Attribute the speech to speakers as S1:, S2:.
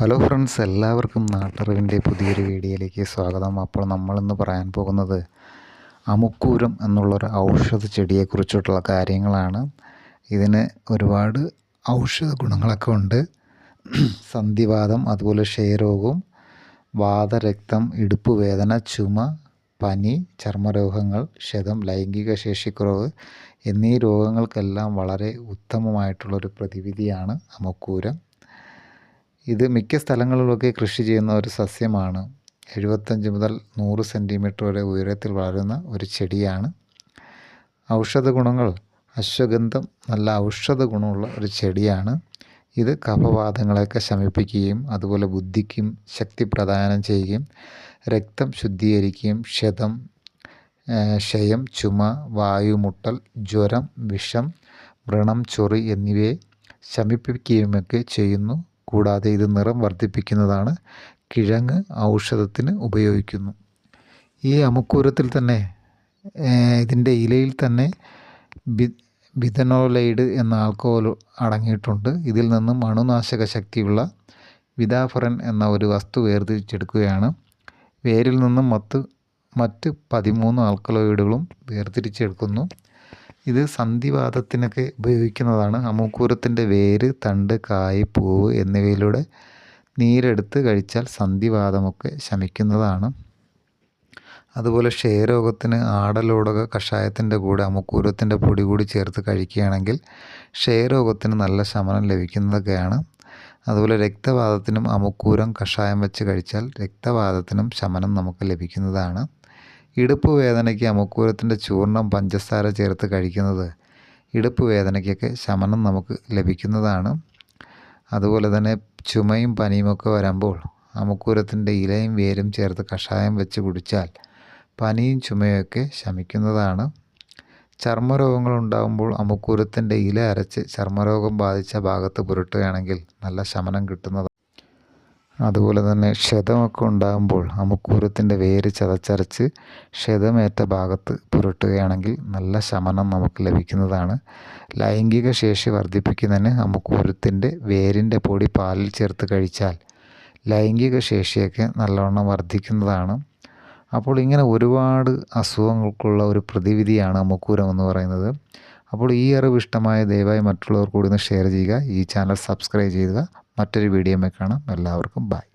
S1: Hello friends എല്ലാവർക്കും നാട്ടറിവിന്റെ പുതിയൊരു വീഡിയോയിലേക്ക് സ്വാഗതം. അപ്പോൾ നമ്മളിന്ന് പറയാൻ പോകുന്നത് അമുക്കൂരം എന്നുള്ളൊരു ഔഷധ ചെടിയെക്കുറിച്ചിട്ടുള്ള കാര്യങ്ങളാണ്. ഇതിന് ഒരുപാട് ഔഷധ ഗുണങ്ങളൊക്കെ ഉണ്ട്. സന്ധിവാദം അതുപോലെ ക്ഷയരോഗവും വാതരക്തം ഇടുപ്പ് വേദന ചുമ പനി ചർമ്മരോഗങ്ങൾ ക്ഷതം ലൈംഗിക ശേഷിക്കുറവ് എന്നീ രോഗങ്ങൾക്കെല്ലാം വളരെ ഉത്തമമായിട്ടുള്ളൊരു പ്രതിവിധിയാണ് അമുക്കൂരം. ഇത് മിക്ക സ്ഥലങ്ങളിലൊക്കെ കൃഷി ചെയ്യുന്ന ഒരു സസ്യമാണ്. എഴുപത്തഞ്ച് മുതൽ നൂറ് സെന്റിമീറ്റർ വരെ ഉയരത്തിൽ വളരുന്ന ഒരു ചെടിയാണ്. ഔഷധ ഗുണങ്ങൾ അശ്വഗന്ധം നല്ല ഔഷധ ഗുണമുള്ള ഒരു ചെടിയാണ്. ഇത് കഫവാദങ്ങളെയൊക്കെ ശമിപ്പിക്കുകയും അതുപോലെ ബുദ്ധിക്കും ശക്തി പ്രദാനം ചെയ്യുകയും രക്തം ശുദ്ധീകരിക്കുകയും ക്ഷതം ക്ഷയം ചുമ വായുമുട്ടൽ ജ്വരം വിഷം വ്രണം ചൊറി എന്നിവയെ ശമിപ്പിക്കുകയുമൊക്കെ ചെയ്യുന്നു. കൂടാതെ ഇത് നിറം വർദ്ധിപ്പിക്കുന്നതാണ് കിഴങ്ങ് ഔഷധത്തിന് ഉപയോഗിക്കുന്നു. ഈ അമുക്കൂരത്തിൽ തന്നെ ഇതിന്റെ ഇലയിൽ തന്നെ ബി ബിതനോലൈഡ് എന്ന ആൽക്കഹോൾ അടങ്ങിയിട്ടുണ്ട്. ഇതിൽ നിന്നും അണുനാശക ശക്തിയുള്ള വിദാഫറൻ എന്ന ഒരു വസ്തു വേർതിരിച്ചെടുക്കുകയാണ്. വേരിൽ നിന്നും മത്ത് മറ്റ് പതിമൂന്ന് ആൽക്കലോയിഡുകളും വേർതിരിച്ചെടുക്കുന്നു. ഇത് സന്ധിവാദത്തിനൊക്കെ ഉപയോഗിക്കുന്നതാണ്. അമുക്കൂരത്തിന്റെ വേര് തണ്ട് കായ് പൂവ് എന്നിവയിലൂടെ നീരെടുത്ത് കഴിച്ചാൽ സന്ധിവാദമൊക്കെ ശമിക്കുന്നതാണ്. അതുപോലെ ക്ഷയരോഗത്തിന് ആടലോടക കഷായത്തിന്റെ കൂടെ അമുക്കൂരത്തിന്റെ പൊടി കൂടി ചേർത്ത് കഴിക്കുകയാണെങ്കിൽ ക്ഷയരോഗത്തിന് നല്ല ശമനം ലഭിക്കുന്നതൊക്കെയാണ്. അതുപോലെ രക്തവാദത്തിനും അമുക്കൂരം കഷായം വെച്ച് കഴിച്ചാൽ രക്തവാദത്തിനും ശമനം നമുക്ക് ലഭിക്കുന്നതാണ്. ഇടുപ്പ് വേദനയ്ക്ക് അമുക്കൂരത്തിന്റെ ചൂർണം പഞ്ചസാര ചേർത്ത് കഴിക്കുന്നത് ഇടുപ്പ് വേദനയ്ക്കൊക്കെ ശമനം നമുക്ക് ലഭിക്കുന്നതാണ്. അതുപോലെ തന്നെ ചുമയും പനിയുമൊക്കെ വരുമ്പോൾ അമുക്കൂരത്തിന്റെ ഇലയും വേരും ചേർത്ത് കഷായം വെച്ച് കുടിച്ചാൽ പനിയും ചുമയൊക്കെ ശമിക്കുന്നതാണ്. ചർമ്മരോഗങ്ങൾ ഉണ്ടാകുമ്പോൾ അമുക്കൂരത്തിന്റെ ഇല അരച്ച് ചർമ്മരോഗം ബാധിച്ച ഭാഗത്ത് പുരട്ടുകയാണെങ്കിൽ നല്ല ശമനം കിട്ടുന്നതാണ്. അതുപോലെ തന്നെ ക്ഷതമൊക്കെ ഉണ്ടാകുമ്പോൾ അമുക്കൂരത്തിന്റെ വേര് ചതച്ചരച്ച് ക്ഷതമേറ്റ ഭാഗത്ത് പുരട്ടുകയാണെങ്കിൽ നല്ല ശമനം നമുക്ക് ലഭിക്കുന്നതാണ്. ലൈംഗിക ശേഷി വർദ്ധിപ്പിക്കുന്നതിന് അമുക്കൂരത്തിന്റെ വേരിന്റെ പൊടി പാലിൽ ചേർത്ത് കഴിച്ചാൽ ലൈംഗിക ശേഷിയൊക്കെ നല്ലവണ്ണം വർദ്ധിക്കുന്നതാണ്. അപ്പോൾ ഇങ്ങനെ ഒരുപാട് അസുഖങ്ങൾക്കുള്ള ഒരു പ്രതിവിധിയാണ് അമുക്കൂരം എന്ന് പറയുന്നത്. അപ്പോൾ ഈ അറിവ് ഇഷ്ടമായ ദയവായി മറ്റുള്ളവർ കൂടി ഒന്ന് ഷെയർ ചെയ്യുക. ഈ ചാനൽ സബ്സ്ക്രൈബ് ചെയ്യുക. മറ്റൊരു വീഡിയോയുമായി കാണാം. എല്ലാവർക്കും ബൈ